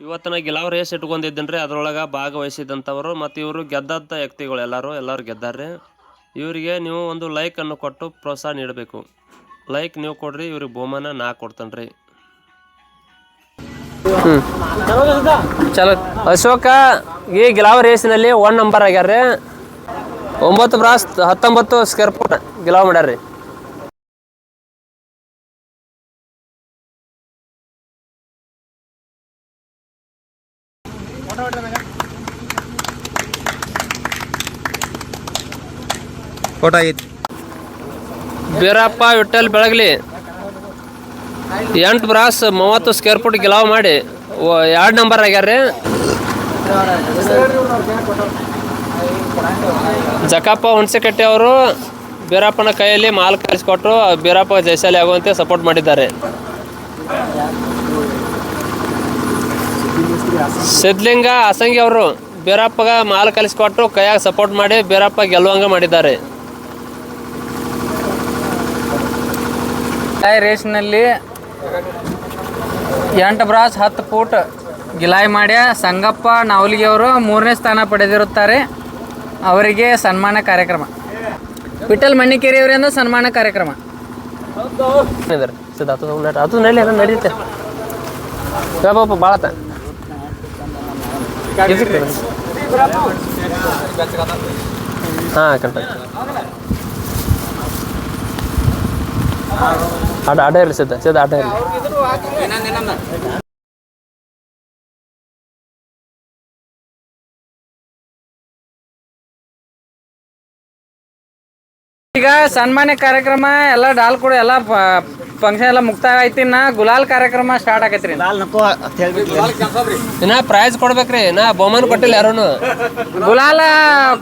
ಇವತ್ತಿನ ಗೆಲಾವ್ ರೇಸ್ ಇಟ್ಕೊಂಡಿದ್ದೀನಿ ರೀ ಅದರೊಳಗೆ ಭಾಗವಹಿಸಿದಂಥವರು ಮತ್ತು ಇವರು ಗೆದ್ದಂಥ ವ್ಯಕ್ತಿಗಳು ಎಲ್ಲರೂ ಎಲ್ಲರೂ ಗೆದ್ದಾರೆ ಇವರಿಗೆ ನೀವು ಒಂದು ಲೈಕನ್ನು ಕೊಟ್ಟು ಪ್ರೋತ್ಸಾಹ ನೀಡಬೇಕು. ಲೈಕ್ ನೀವು ಕೊಡ್ರಿ, ಇವ್ರಿಗೆ ಬಹುಮಾನ ನಾ ಕೊಡ್ತೇನೆ ರೀ ಚಲೋ. ಅಶೋಕ, ಈ ಗಿಲಾವ್ ರೇಸಿನಲ್ಲಿ ಒನ್ ನಂಬರ್ ಆಗ್ಯಾರ ಒಂಬತ್ತು ಬ್ರಾಸ್ ಹತ್ತೊಂಬತ್ತು ಸ್ಕ್ವೇರ್ ಫುಟ್ ಗಿಲಾವ್ ಮಾಡ್ಯಾರ ಫೋಟೋ ಬೀರಪ್ಪ ವಿಠಲ್ ಬೆಳಗ್ಲಿ ಎಂಟು ಬ್ರಾಸ್ ಮೂವತ್ತು ಸ್ಕ್ವೇರ್ ಫುಟ್ ಗಿಲಾವ್ ಮಾಡಿ. ಎರಡು ನಂಬರ್ ಆಗ್ಯಾರ ಜಕಪ್ಪ ಹುಣಸೆಕಟ್ಟೆ ಅವರು ಬೀರಪ್ಪನ ಕೈಯಲ್ಲಿ ಮಾಲ್ ಕಳಿಸ್ಕೊಟ್ಟು ಬೀರಪ್ಪ ಜಯಶಾಲಿ ಆಗುವಂತೆ ಸಪೋರ್ಟ್ ಮಾಡಿದ್ದಾರೆ. ಸಿದ್ಲಿಂಗ ಅಸಂಗಿ ಅವರು ಬೀರಪ್ಪಗ ಮಾಲ್ ಕಲಿಸ್ಕೊಟ್ಟು ಕೈಯಾಗ ಸಪೋರ್ಟ್ ಮಾಡಿ ಬೀರಪ್ಪ ಗೆಲ್ಲುವಂಗ ಮಾಡಿದ್ದಾರೆ. ಗಿಲಾಯಿ ರೇಸ್ನಲ್ಲಿ ಎಂಟು ಬ್ರಾಸ್ ಹತ್ತು ಫೂಟ್ ಗಿಲಾಯಿ ಮಾಡ್ಯ. ಸಂಗಪ್ಪ ನಾವಲಿಗೆ ಅವರು ಮೂರನೇ ಸ್ಥಾನ ಪಡೆದಿರುತ್ತಾರೆ. ಅವರಿಗೆ ಸನ್ಮಾನ ಕಾರ್ಯಕ್ರಮ. ವಿಠಲ್ ಮಣ್ಣಿಕೇರಿ ಅವರಿಂದ ಸನ್ಮಾನ ಕಾರ್ಯಕ್ರಮ. ಅದು ನಡಿ ಅದು ನಡಿ ಅದು ನಡೀತೆ ಬಾಪ ಭಾಳತ ಹಾಂ ಕರೆಕ್ಟ್ ಅಡ ಅಡ ಇರಲಿ ಸಿದ್ಧ ಸಿದ್ಧ ಅಡ ಇರಲಿ. ಈಗ ಸನ್ಮಾನ ಕಾರ್ಯಕ್ರಮ ಎಲ್ಲ ಡಾಲ್ ಕೂಡ ಎಲ್ಲ ಫಂಕ್ಷನ್ ಎಲ್ಲ ಮುಕ್ತಾಯ ಐತಿ ನಾ. ಗುಲಾಲ್ ಕಾರ್ಯಕ್ರಮ ಸ್ಟಾರ್ಟ್ ಆಗೈತ್ರಿ. ಇನ್ನ ಪ್ರೈಸ್ ಕೊಡ್ಬೇಕ್ರಿ ನಾ ಬಹುಮಾನ ಕೊಟ್ಟಿಲ್ಲ ಯಾರು ಗುಲಾಲ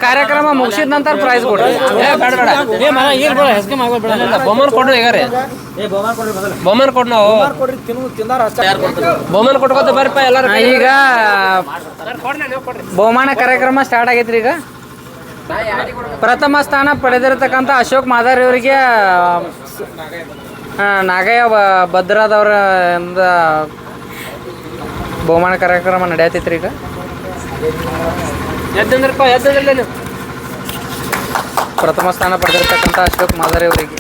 ಕಾರ್ಯಕ್ರಮ ಮುಗಿಸಿದ ನಂತರ ಪ್ರೈಸ್ ಕೊಡ್ರಿ. ಏ ಬೇಡ ಬೇಡ. ಬಹುಮಾನ ಕೊಡ್ರಿ ಈಗ ರೀ. ಬಹುಮಾನ ಕೊಡ್ ನಾವು. ಬಹುಮಾನ ಕೊಟ್ಕೋತ ಬರ್ರಿಪ್ಪ ಎಲ್ಲಾರು ಈಗ ಬಹುಮಾನ ಕಾರ್ಯಕ್ರಮ ಸ್ಟಾರ್ಟ್ ಆಗೈತ್ರಿ ಈಗ. ಪ್ರಥಮ ಸ್ಥಾನ ಪಡೆದಿರತಕ್ಕಂಥ ಅಶೋಕ್ ಮಾದಾರಿ ಅವರಿಗೆ ನಾಗಯ್ಯ ಭದ್ರಾದವರ ಬಹುಮಾನ ಕಾರ್ಯಕ್ರಮ ನಡೆಯತೈತ್ರಿ ಈಗ? ಪ್ರಥಮ ಸ್ಥಾನ ಪಡೆದಿರತಕ್ಕಂಥ ಅಶೋಕ್ ಮಾದಾರಿ ಅವರಿಗೆ.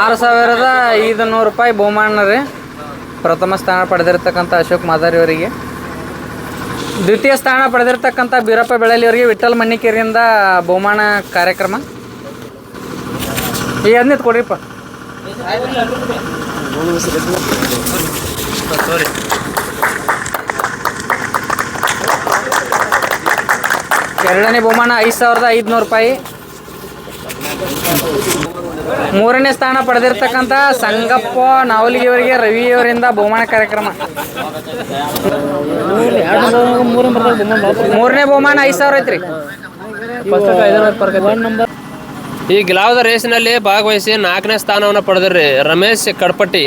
ಆರು ಸಾವಿರದ ಐದು ನೂರು ರೂಪಾಯಿ ಬಹುಮಾನ ರೀ. ಪ್ರಥಮ ಸ್ಥಾನ ಪಡೆದಿರತಕ್ಕಂಥ ಅಶೋಕ್ ಮಾದಾರಿ ಅವರಿಗೆ. ದ್ವಿತೀಯ ಸ್ಥಾನ ಪಡೆದಿರ್ತಕ್ಕಂಥ ಬೀರಪ್ಪ ಬೆಳಲಿಯವರಿಗೆ ವಿಠಲ್ ಮಣ್ಣಿಕೇರಿಯಿಂದ ಬಹುಮಾನ ಕಾರ್ಯಕ್ರಮ. ಈ ಹದಿನೈದು ಕೊಡ್ರಿಪ್ಪ ಎರಡನೇ ಬಹುಮಾನ ಐದು ಸಾವಿರದ ಐದುನೂರು ರೂಪಾಯಿ. ಮೂರನೇ ಸ್ಥಾನ ಪಡೆದಿರ್ತಕ್ಕಂಥ ಸಂಗಪ್ಪ ನಾವಲಿಗೆಯವರಿಗೆ ರವಿಯವರಿಂದ ಬಹುಮಾನ ಕಾರ್ಯಕ್ರಮ. ಮೂರನೇ ಬಹುಮಾನ ಐದು ಸಾವಿರ ಐತ್ರಿ. ಈ ಗಿಲಾವದ ರೇಸಿನಲ್ಲಿ ಭಾಗವಹಿಸಿ ನಾಲ್ಕನೇ ಸ್ಥಾನವನ್ನು ಪಡೆದ್ರಿ ರಮೇಶ್ ಕಡ್ಪಟ್ಟಿ.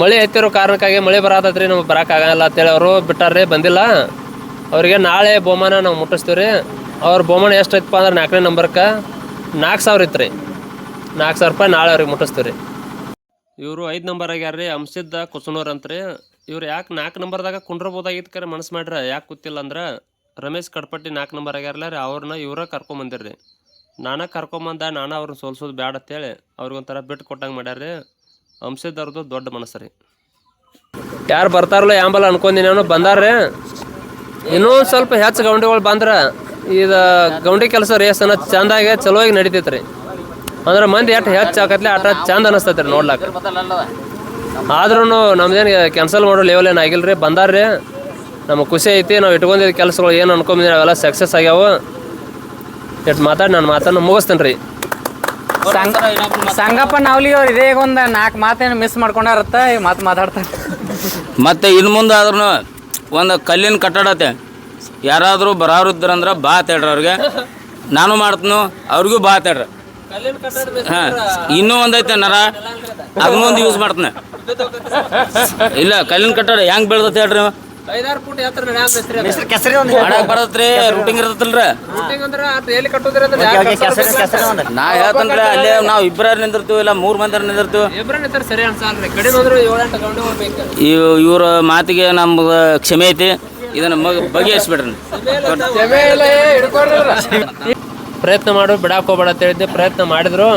ಮಳೆ ಎತ್ತಿರೋ ಕಾರಣಕ್ಕಾಗಿ ಮಳೆ ಬರತೈತ್ರಿ ನಮ್ಗೆ ಬರೋಕ್ಕಾಗಲ್ಲ ಅಂತೇಳಿ ಅವರು ಬಿಟ್ಟಾರ್ರಿ, ಬಂದಿಲ್ಲ. ಅವರಿಗೆ ನಾಳೆ ಬಹುಮಾನ ನಾವು ಮುಟ್ಟಿಸ್ತೀವಿ ರೀ ಅವ್ರ ಬಹುಮಾನ ಎಷ್ಟು ಐತಪ್ಪ ಅಂದ್ರೆ ನಾಲ್ಕನೇ ನಂಬರ್ಕ ನಾಲ್ಕು ಸಾವಿರ ಇತ್ತು ರೀ ನಾಲ್ಕು ಸಾವಿರ ರೂಪಾಯಿ ನಾಳೆ ಅವ್ರಿಗೆ ಮುಟ್ಟಿಸ್ತೀವಿ ರೀ ಇವರು ಐದು ನಂಬರ್ ಆಗ್ಯಾರ ರೀ ಅಂಶಿದ್ದ ಕುಸನೂರ್ ಅಂತ ರೀ ಇವ್ರು ಯಾಕೆ ನಾಲ್ಕು ನಂಬರ್ದಾಗ ಕುಂಡ್ರಬೋದಾಗಿತ್ತು ಕರೆ ಮನಸ್ಸು ಮಾಡ್ರೆ, ಯಾಕೆ ಗೊತ್ತಿಲ್ಲ ಅಂದ್ರೆ ರಮೇಶ್ ಕಡ್ಪಟ್ಟಿ ನಾಲ್ಕು ನಂಬರ್ ಆಗ್ಯಾರಲ್ಲ ರೀ, ಅವ್ರನ್ನ ಇವ್ರ ಕರ್ಕೊಂಬಂದಿರ್ರಿ. ನಾನ ಕರ್ಕೊಂಬಂದ ನಾನು ಅವ್ರನ್ನ ಸೋಲ್ಸೋದು ಬ್ಯಾಡ ಅಂತೇಳಿ ಅವ್ರಿಗೊಂಥರ ಬಿಟ್ಟು ಕೊಟ್ಟಂಗೆ ಮಾಡ್ಯಾರ್ರಿ. ಅಂಶದವ್ರದ್ದು ದೊಡ್ಡ ಮನಸ್ಸು ರೀ. ಯಾರು ಬರ್ತಾರಲ್ಲ ಯಾಂಬಲ್ಲ ಅನ್ಕೊಂಡಿ ನಾನು, ಬಂದಾರ್ರಿ. ಇನ್ನೂ ಸ್ವಲ್ಪ ಹೆಚ್ಚು ಗೌಂಡಿಗಳು ಬಂದ್ರೆ ಇದು ಗೌಂಡಿ ಕೆಲಸ ರೇಸ್ ಚೆಂದಾಗೆ ನಡೀತೈತೆ ರೀ ಅಂದ್ರೆ ಮಂದಿ ಎಷ್ಟು ಹೆಚ್ಚು ಹಾಕತ್ಲೆ ಆಟ ಚಂದ ಅನಿಸ್ತೈತೆ ರೀ ನೋಡ್ಲಾಕ. ಆದ್ರೂ ನಮ್ದೇನು ಕ್ಯಾನ್ಸಲ್ ಮಾಡೋ ಲೆವೆಲ್ ಏನು ಆಗಿಲ್ಲ ರೀ ಬಂದಾರ್ರಿ. ನಮಗೆ ಖುಷಿ ಐತಿ ನಾವು ಇಟ್ಕೊಂಡಿದ್ದ ಕೆಲಸಗಳು ಏನು ಅನ್ಕೊಂಡಿದ್ದೀವಿ ಅವೆಲ್ಲ ಸಕ್ಸಸ್ ಆಗ್ಯಾವ. ಎಷ್ಟು ಮಾತಾಡಿ ನಾನು ಮಾತನ್ನು ಮುಗಿಸ್ತೇನೆ ರೀ ಸಂಗ ಸಂಗಪ್ಪ ನಾವಲಿ ಅವ್ರು ಇದೇ ಒಂದು ನಾಲ್ಕು ಮಾತೇನು ಮಿಸ್ ಮಾಡ್ಕೊಂಡಾರತ್ತ ಈ ಮಾತು ಮಾತಾಡ್ತಾರೆ. ಮತ್ತು ಇನ್ನು ಮುಂದೆ ಆದ್ರೂ ಒಂದು ಕಲ್ಲಿನ ಕಟ್ಟಡತೆ ಯಾರಾದರೂ ಬರೋರು ಇದ್ರಂದ್ರೆ ಬಾ ತೇಡ್ರಿ ಅವ್ರಿಗೆ. ನಾನು ಮಾಡ್ತೀನೋ ಅವ್ರಿಗೂ ಬಾ ತೇಳ್ರಿ ಹಾಂ ಇನ್ನೂ ಒಂದೈತೆ ನರ. ಅದನ್ನೊಂದು ಯೂಸ್ ಮಾಡ್ತಾನೆ. ಇಲ್ಲ ಕಲ್ಲಿನ ಕಟ್ಟಡ ಹೆಂಗ್ ಬೆಳ್ದೈತೆ ಹೇಳ್ರಿ ಒಂದು ಬರತ್ರಿ ರೂಟಿಂಗ್ ಇರ್ತಲ್ರಿ ಒಂದು. ನಾ ಹೇಳ್ತಂದ್ರ ಅಲ್ಲೇ ನಾವು ಇಬ್ಬರ ನಿಂದಿರ್ತೀವಿ ಇಲ್ಲ ಮೂರ್ ಮಂದಿ ನಿಂದಿರ್ತೀವಿ. ಇವ್ರ ಮಾತಿಗೆ ನಮ್ಗ ಕ್ಷಮೆ ಐತಿ. ಇದನ್ನ ಮಗ ಬಗೆಹರಿಸ್ಬಿಡ್ರಿ. ಪ್ರಯತ್ನ ಮಾಡು ಬಿಡಾಕೋಬೇಡ ಹೋಗ್ಬೇಡ ಅಂತ ಹೇಳಿದ್ದೆ. ಪ್ರಯತ್ನ ಮಾಡಿದ್ರು.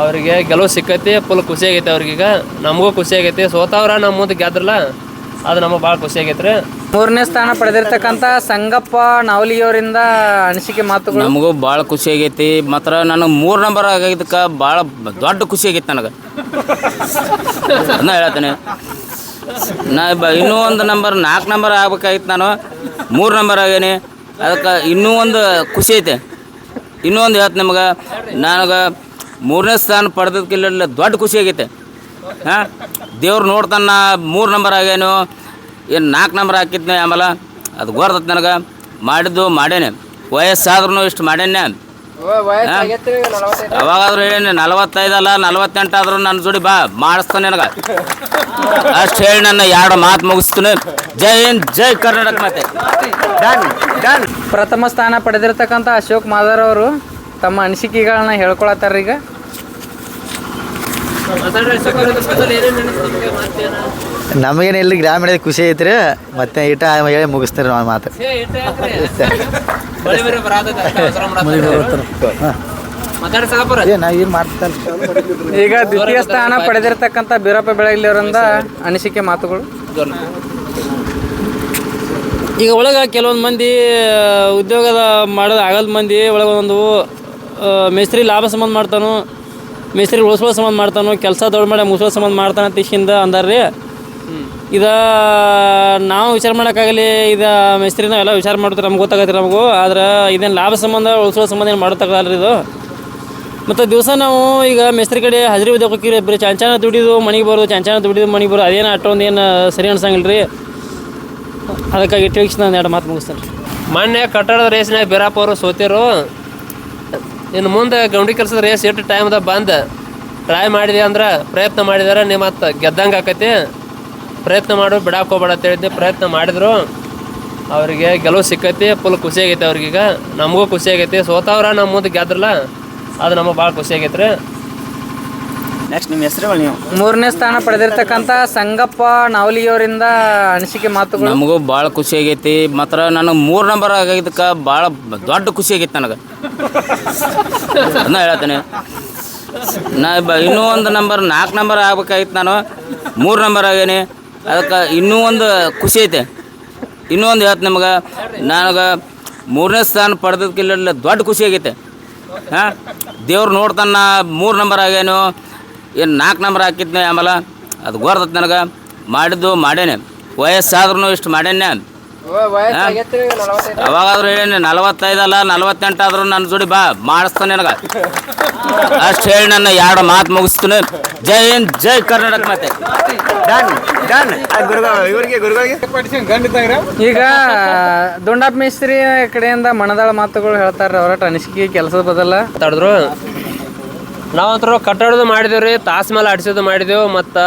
ಅವರಿಗೆ ಗೆಲುವು ಸಿಕ್ಕೈತಿ ಫುಲ್ ಖುಷಿ ಆಗೈತೆ ಅವ್ರಿಗೀಗ. ನಮಗೂ ಖುಷಿ ಆಗೈತಿ. ಸೋತವ್ರ ನಮ್ಮ ಮುಂದೆ ಗೆದ್ರಲ್ಲ ಅದು ನಮಗೆ ಭಾಳ ಖುಷಿ ರೀ. ಮೂರನೇ ಸ್ಥಾನ ಪಡೆದಿರ್ತಕ್ಕಂಥ ಸಂಗಪ್ಪ ನಾವಲಿಯವರಿಂದ ಅನಿಸಿಕೆ ಮಾತುಗಳು? ನಮಗೂ ಭಾಳ ಖುಷಿ ಆಗೈತಿ. ಮಾತ್ರ ನನಗೆ ಮೂರು ನಂಬರ್ ಆಗಿದ್ದಕ್ಕೆ ಭಾಳ ದೊಡ್ಡ ಖುಷಿ ಆಗೈತೆ ನನಗೆ. ಅದನ್ನ ಹೇಳ್ತೇನೆ. ನಾ ಬ ಇನ್ನೂ ಒಂದು ನಂಬರ್ ನಾಲ್ಕು ನಂಬರ್ ಆಗ್ಬೇಕಾಗಿತ್ತು ನಾನು. ಮೂರು ನಂಬರ್ ಆಗೇನಿ. ಅದಕ್ಕೆ ಇನ್ನೂ ಒಂದು ಖುಷಿ ಐತೆ. ಇನ್ನೂ ಒಂದು ಹೇಳ್ತು ನಿಮಗೆ, ನನಗೆ ಮೂರನೇ ಸ್ಥಾನ ಪಡೆದಕ್ಕಿಲ್ಲ ದೊಡ್ಡ ಖುಷಿ ಆಗೈತೆ. ಹಾಂ? ದೇವ್ರು ನೋಡ್ತಾನ ಮೂರು ನಂಬರ್ ಆಗೇನು, ಏನು ನಾಲ್ಕು ನಂಬರ್ ಹಾಕಿದ್ನೆ ಆಮೇಲೆ ಅದು ಗೊರ್ತೈತೆ ನನಗೆ. ಮಾಡಿದ್ದು ಮಾಡೇನೆ. ವಯಸ್ಸಾದ್ರೂ ಇಷ್ಟು ಮಾಡೇನೆ. ಅವಾಗಾದ್ರೂ ಹೇಳಿ ನಲವತ್ತೈದಲ್ಲ ನಲವತ್ತೆಂಟಾದ್ರೂ ನನ್ನ ಜೋಡಿ ಬಾ ಮಾಡಿಸ್ತಾನೆ ನನಗೆ. ಅಷ್ಟು ಹೇಳಿ ನನ್ನ ಎರಡು ಮಾತು ಮುಗಿಸ್ತೀನಿ. ಜೈ ಹಿಂದ್ ಜೈ ಕರ್ನಾಟಕ ಮತ್ತೆ ಡನ್ ಡನ್. ಪ್ರಥಮ ಸ್ಥಾನ ಪಡೆದಿರ್ತಕ್ಕಂಥ ಅಶೋಕ್ ಮಾದರ್ ಅವರು ತಮ್ಮ ಅನಿಸಿಕೆಗಳನ್ನ ಹೇಳ್ಕೊಳತ್ತಾರ ಈಗ. ನಮಗೇನು ಇಲ್ಲಿ ಗ್ರಾಮೀಣ ಖುಷಿ ಐತ್ರಿ ಮತ್ತೆ ಇಟ ಹೇಳಿ ಮುಗಿಸ್ತೀರಿ ನಾವು ಮಾತು. ಈಗ ದ್ವಿತೀಯ ಸ್ಥಾನ ಪಡೆದಿರತಕ್ಕಂತ ಬೀರಪ್ಪ ಬೆಳಗ್ಲಿಯವರಿಂದ ಅನಿಸಿಕೆ ಮಾತುಗಳು. ಈಗ ಒಳಗೆ ಕೆಲವೊಂದು ಮಂದಿ ಉದ್ಯೋಗದ ಮಾಡೋದು ಆಗಲ್ದು ಮಂದಿ ಒಳಗೆ ಒಂದು ಮೇಸ್ತ್ರಿ ಲಾಭ ಸಂಬಂಧ ಮಾಡ್ತಾನು ಮೇಸ್ತ್ರಿ ಉಳಿಸೋ ಸಂಬಂಧ ಮಾಡ್ತಾನು ಕೆಲಸ ದೊಡ್ಡ ಮಾಡಿ ಮುಗಿಸೋ ಸಂಬಂಧ ಮಾಡ್ತಾನೆ ಅಂತ ಇಷ್ಟಿಂದ ಅಂದಾರ್ರಿ. ಇದ ನಾವು ವಿಚಾರ ಮಾಡೋಕ್ಕಾಗಲಿ, ಇದು ಮಿಸ್ತ್ರಿಂದ ಎಲ್ಲ ವಿಚಾರ ಮಾಡ್ತಾರೆ ನಮ್ಗೆ ಗೊತ್ತಾಗತ್ತೆ ನಮಗೂ, ಆದ್ರೆ ಇದೇನು ಲಾಭ ಸಂಬಂಧ ಉಳಿಸೋ ಸಂಬಂಧ ಏನು ಮಾಡೋಕ್ಕಾಗಲ್ಲ ಇದು. ಮತ್ತು ದಿವಸ ನಾವು ಈಗ ಮೇಸ್ತ್ರಿ ಕಡೆ ಹಜರಿ ಹೋಗಿರಿ ಬರೀ ಚಾಂಚಾನ ದುಡಿದು ಮನೆಗೆ ಬರೋದು, ಚಾಂಚಾನ ದುಡಿದು ಮನೆಗೆ ಬರೋದು, ಅದೇನು ಅಷ್ಟೊಂದು ಏನು ಸರಿ ಅನ್ಸಂಗಿಲ್ಲ ರೀ ಅದಕ್ಕಾಗಿ ತಿಳಿಸಿ ನಾನು ಎರಡು ಮಾತು ಮುಗಿಸ್ತೇನೆ ಮೊನ್ನೆ ಕಟ್ಟಡದ ರೇಸ್ನಾಗ ಬೀರಪ್ಪ ಅವರು ಸೋತಿರು. ಇನ್ನು ಮುಂದೆ ಗೌಂಡಿ ಕೆಲಸದ ರೇಸ್ ಎಷ್ಟು ಟೈಮ್ದಾಗ ಬಂದು. ಟ್ರೈ ಮಾಡಿದೆ ಅಂದ್ರೆ ಪ್ರಯತ್ನ ಮಾಡಿದಾರೆ ನಿಮ್ಮ ಮತ್ತೆ ಗೆದ್ದಂಗೆ ಆಕೈತಿ. ಪ್ರಯತ್ನ ಮಾಡು ಬಿಡಾಕ್ ಹೋಗ್ಬೇಡ ಅಂತ ಹೇಳಿದ್ದೆ ಪ್ರಯತ್ನ ಮಾಡಿದ್ರು. ಅವರಿಗೆ ಗೆಲುವು ಸಿಕ್ಕೈತಿ ಫುಲ್ ಖುಷಿ ಆಗೈತೆ ಅವ್ರಿಗೀಗ. ನಮಗೂ ಖುಷಿ ಆಗೈತಿ. ಸೋತವ್ರ ನಮ್ಮ ಮುಂದೆ ಗೆದ್ರಲ್ಲ ಅದು ನಮಗೆ ಭಾಳ ಖುಷಿ ಆಗೈತೆ ರೀ ನೆಕ್ಸ್ಟ್ ನಿಮ್ಮ ಹೆಸರು ನೀವು? ಮೂರನೇ ಸ್ಥಾನ ಪಡೆದಿರ್ತಕ್ಕಂಥ ಸಂಗಪ್ಪ ನಾವಲಿಯವರಿಂದ ಅನಿಸಿಕೆ ಮಾತುಗಳು. ನಮಗೂ ಭಾಳ ಖುಷಿ ಆಗೈತಿ. ಮಾತ್ರ ನನಗೆ ಮೂರು ನಂಬರ್ ಆಗಿದ್ದಕ್ಕೆ ಭಾಳ ದೊಡ್ಡ ಖುಷಿ ಆಗೈತೆ ನನಗೆ. ಅದನ್ನ ಹೇಳ್ತೇನೆ. ನಾ ಬ ಇನ್ನೂ ಒಂದು ನಂಬರ್ ನಾಲ್ಕು ನಂಬರ್ ಆಗ್ಬೇಕಾಗಿತ್ತು ನಾನು. ಮೂರು ನಂಬರ್ ಆಗೇನಿ. ಅದಕ್ಕೆ ಇನ್ನೂ ಒಂದು ಖುಷಿ ಐತೆ. ಇನ್ನೂ ಒಂದು ಹೇಳ್ತು ನಿಮ್ಗೆ. ನನಗೆ ಮೂರನೇ ಸ್ಥಾನ ಪಡೆದಕ್ಕಿಲ್ಲ ದೊಡ್ಡ ಖುಷಿ ಆಗೈತೆ. ಹಾಂ? ದೇವ್ರು ನೋಡ್ತಾನ, ಮೂರು ನಂಬರ್ ಆಗೇನು ಏನು ನಾಲ್ಕು ನಂಬರ್ ಹಾಕಿದ್ನೆ ಆಮೇಲೆ ಅದು ಗೊರ್ತೈತೆ ನನಗೆ. ಮಾಡಿದ್ದು ಮಾಡೇನೆ. ವಯಸ್ಸಾದ್ರೂ ಇಷ್ಟು ಮಾಡೇನೆ. ಅವಾಗಾದ್ರೂ ಹೇಳಿ ನಲವತ್ತೈದಲ್ಲ ನಲವತ್ತೆಂಟು ಆದ್ರೂ ನನ್ನ ಜೋಡಿ ಬಾ ಮಾಡಿಸ್ತಾನೆ ನನಗೆ. ಅಷ್ಟು ಹೇಳಿ ನನ್ನ ಎರಡು ಮಾತು ಮುಗಿಸ್ತೇನೆ. ಜೈ ಹಿಂದ್ ಜೈ ಕರ್ನಾಟಕ ಮತ್ತೆ ಡನ್ ಡನ್. ಗುರುಗಳು ಇವರಿಗೆ ಗುರುಗಳಿಗೆ. ಈಗ ದುಂಡಪ್ಪ ಮೇಸ್ತ್ರಿ ಕಡೆಯಿಂದ ಮನದಾಳ ಮಾತುಗಳು ಹೇಳ್ತಾರೆ ಅವ್ರ ಅನಿಸಿಕೆ ಕೆಲಸದ ಬದಲ. ತಡೆದ್ರು ನಾವಂತರೂ ಕಟ್ಟಡದು ಮಾಡಿದೇವ್ರಿ ತಾಸ್ ಮೇಲೆ ಆಡಿಸೋದು ಮಾಡಿದೆವು ಮತ್ತು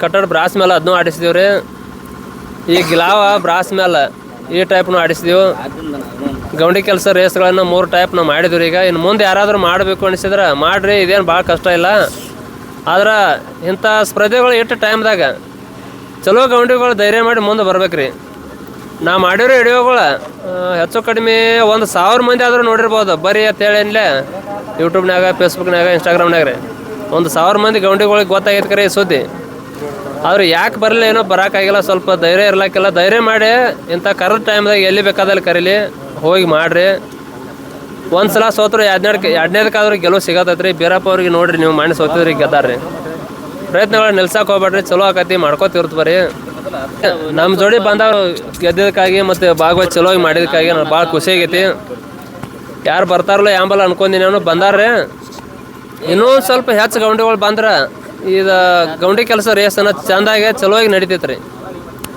ಕಟ್ಟಡ ಬ್ರಾಸ್ ಮೇಲೆ ಅದನ್ನೂ ಆಡಿಸಿದೇವ್ರಿ. ರೀ ಈ ಗಿಲಾವ ಬ್ರಾಸ್ ಮೇಲೆ ಈ ಟೈಪ್ನು ಆಡಿಸಿದೆವು. ಗೌಂಡಿ ಕೆಲಸ ರೇಸ್ಗಳನ್ನು ಮೂರು ಟೈಪ್ ನಾವು ಮಾಡಿದ್ರು ಈಗ. ಇನ್ನು ಮುಂದೆ ಯಾರಾದರೂ ಮಾಡಬೇಕು ಅನಿಸಿದ್ರೆ ಮಾಡಿರಿ, ಇದೇನು ಭಾಳ ಕಷ್ಟ ಇಲ್ಲ. ಆದ್ರೆ ಇಂಥ ಸ್ಪರ್ಧೆಗಳು ಟೈಮ್ ಟೈಮ್ದಾಗ ಚಲೋ ಗೌಂಡಿಗಳು ಧೈರ್ಯ ಮಾಡಿ ಮುಂದೆ ಬರ್ಬೇಕ್ರಿ. ನಾ ಮಾಡಿರೋ ವಿಡಿಯೋಗಳು ಹೆಚ್ಚು ಕಡಿಮೆ ಒಂದು ಸಾವಿರ ಮಂದಿ ಆದರೂ ನೋಡಿರ್ಬೋದು. ಬರೀ ಅಂತೇಳಿ ಏನಿಲ್ಲ ಯೂಟ್ಯೂಬ್ನಾಗ ಫೇಸ್ಬುಕ್ನಾಗ ಇನ್ಸ್ಟಾಗ್ರಾಮ್ನಾಗ ರೀ ಒಂದು ಸಾವಿರ ಮಂದಿ ಗೌಂಡಿಗಳಿಗೆ ಗೊತ್ತಾಗೈತೆ ಕರೆ ಈ ಸುದ್ದಿ. ಆದ್ರೆ ಯಾಕೆ ಬರಲಿಲ್ಲ ಏನೋ ಬರೋಕ್ಕಾಗಿಲ್ಲ ಸ್ವಲ್ಪ ಧೈರ್ಯ ಇರ್ಲಕ್ಕಿಲ್ಲ ಧೈರ್ಯ ಮಾಡಿ ಇಂಥ ಕರೆದ ಟೈಮ್ದಾಗ ಎಲ್ಲಿ ಬೇಕಾದಲ್ಲಿ ಕರೀಲಿ, ಹೋಗಿ ಮಾಡಿರಿ. ಒಂದು ಸಲ ಸೋತ್ರು ಎರಡನೇದಕ್ಕೆ ಎರಡನೇದಕ್ಕಾದ್ರೂ ಗೆಲುವು ಸಿಗತ್ತೈತ್ರಿ. ಬೀರಪ್ಪ ಅವ್ರಿಗೆ ನೋಡಿರಿ, ನೀವು ಮಾಡಿ ಸೋತಿದ್ರಿ, ಗೆದ್ದಾರ್ರಿ. ಪ್ರಯತ್ನಗಳು ನಿಲ್ಸಕ್ಕೆ ಹೋಗ್ಬೇಡ್ರಿ, ಚಲೋ ಆಕತಿ ಮಾಡ್ಕೋತಿರ್ತ ಬರ್ರಿ ನಮ್ಮ ಜೋಡಿ ಬಂದವರು ಗೆದ್ದಕ್ಕಾಗಿ ಮತ್ತು ಭಾಗವತ್ ಚಲೋ ಮಾಡಿದಕ್ಕಾಗಿ ನಾನು ಭಾಳ ಖುಷಿ ಆಗೈತಿ. ಯಾರು ಬರ್ತಾರಲ್ಲ ಯಾಂಬಲ್ಲ ಅನ್ಕೊಂಡಿ ಅವನು ಬಂದಾರ್ರಿ. ಇನ್ನೂ ಸ್ವಲ್ಪ ಹೆಚ್ಚು ಗೌಂಡಿಗಳು ಬಂದ್ರೆ ಇದು ಗೌಂಡಿ ಕೆಲಸ ರೇಸ್ ಅನ್ನ ಚಂದಾಗೆ ಚಲೋಗಿ ರೀ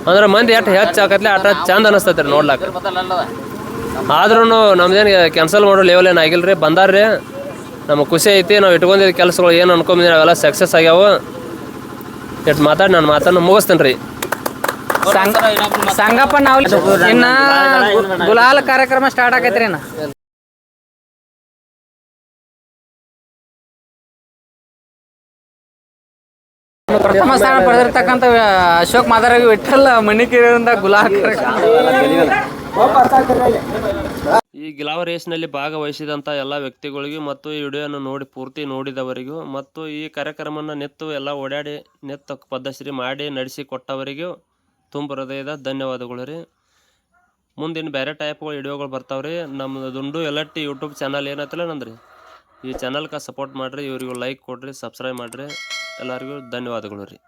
ಅಂದ್ರೆ ಮಂದಿ ಎಷ್ಟು ಹೆಚ್ಚು ಹಾಕತ್ಲೆ ಆಟ ಚಂದ ಅನಿಸ್ತೈತ್ರಿ ನೋಡ್ಲಾಕ. ಆದ್ರೂ ನಮ್ದೇನು ಕ್ಯಾನ್ಸಲ್ ಮಾಡೋ ಲೆವೆಲ್ ಏನು ಆಗಿಲ್ಲ ರೀ, ಬಂದಾರ್ರಿ. ನಮಗೆ ಖುಷಿ ಐತಿ, ನಾವು ಇಟ್ಕೊಂಡಿದ್ದ ಕೆಲಸಗಳು ಏನು ಅನ್ಕೊಂಡಿದ್ದೀವಿ ಅವೆಲ್ಲ ಸಕ್ಸಸ್ ಆಗ್ಯಾವ. ಇಟ್ಟು ಮಾತಾಡಿ, ನಾನು ಮಾತನ್ನು ಮುಗಿಸ್ತೇನೆ ರೀ ಸಂಗ- ಸಂಗಪ್ಪ ನಾವು ಇನ್ನ ಗುಲಾಲ್ ಕಾರ್ಯಕ್ರಮ ಸ್ಟಾರ್ಟ್ ಆಗೈತ್ರಿ ಪ್ರಥಮ ಸ್ಥಾನ ಪಡೆದಿರ್ತಕ್ಕಂಥ ಅಶೋಕ್ ಮಾದಾರವಿ ವಿಠಲ್ ಮಣಿಕೇರಿಯಿಂದ ಗುಲಾಲ್ ಕಾರ್ಯಕ್ರಮ ಈ ಗಿಲಾವ ರೇಸ್ನಲ್ಲಿ ಭಾಗವಹಿಸಿದಂಥ ಎಲ್ಲ ವ್ಯಕ್ತಿಗಳಿಗೂ ಮತ್ತು ಈ ವಿಡಿಯೋವನ್ನು ನೋಡಿ ಪೂರ್ತಿ ನೋಡಿದವರಿಗೂ ಮತ್ತು ಈ ಕಾರ್ಯಕ್ರಮವನ್ನು ನೆತ್ತು ಎಲ್ಲ ಓಡಾಡಿ ನೆತ್ತ ಪದ್ಧಶ್ರೀ ಮಾಡಿ ನಡೆಸಿ ಕೊಟ್ಟವರಿಗೂ ತುಂಬ ಹೃದಯದ ಧನ್ಯವಾದಗಳು ರೀ. ಮುಂದಿನ ಬೇರೆ ಟೈಪ್ಗಳು ವಿಡಿಯೋಗಳು ಬರ್ತಾವ್ರಿ. ನಮ್ಮ ದುಂಡು ಎಲ್ಲಟ್ಟಿ ಯೂಟ್ಯೂಬ್ ಚಾನಲ್ ಏನೈತಲ್ಲ ನಂದ್ರಿ? ಈ ಚಾನಲ್ಗೆ ಸಪೋರ್ಟ್ ಮಾಡಿರಿ ಇವರಿಗೂ ಲೈಕ್ ಕೊಡಿರಿ ಸಬ್ಸ್ಕ್ರೈಬ್ ಮಾಡಿರಿ. ಎಲ್ಲರಿಗೂ ಧನ್ಯವಾದಗಳು ರೀ.